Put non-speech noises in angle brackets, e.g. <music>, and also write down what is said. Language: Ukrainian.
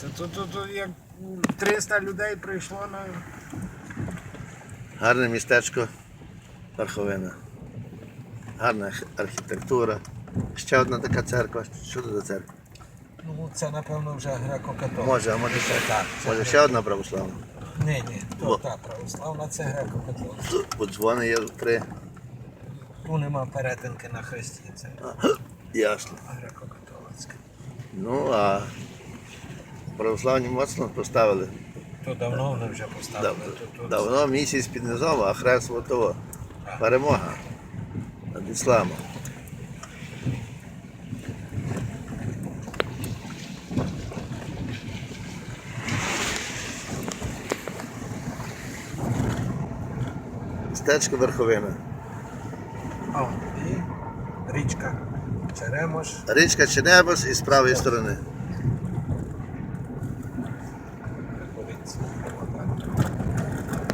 Це тут, тут, тут як 300 людей прийшло на. Гарне містечко Верховина. Гарна архітектура. Ще одна така церква. Що це за церква? Ну, це напевно вже греко-католицька. Може, а може ще, Так, може ще одна православна. Ні, ні, то та православна, це греко-католицька. Тут дзвони є три. Ту нема перетинки на хресті, це <gasps> Ясно. греко-католицька. Ну а православні моцно поставили. То давно вони вже Дав- поставили. Тут. Давно місяць під низом, а хрест того. Перемога над ісламом. Стечко верховина. О, і річка Черемош. Річка Ченебос і з правої сторони.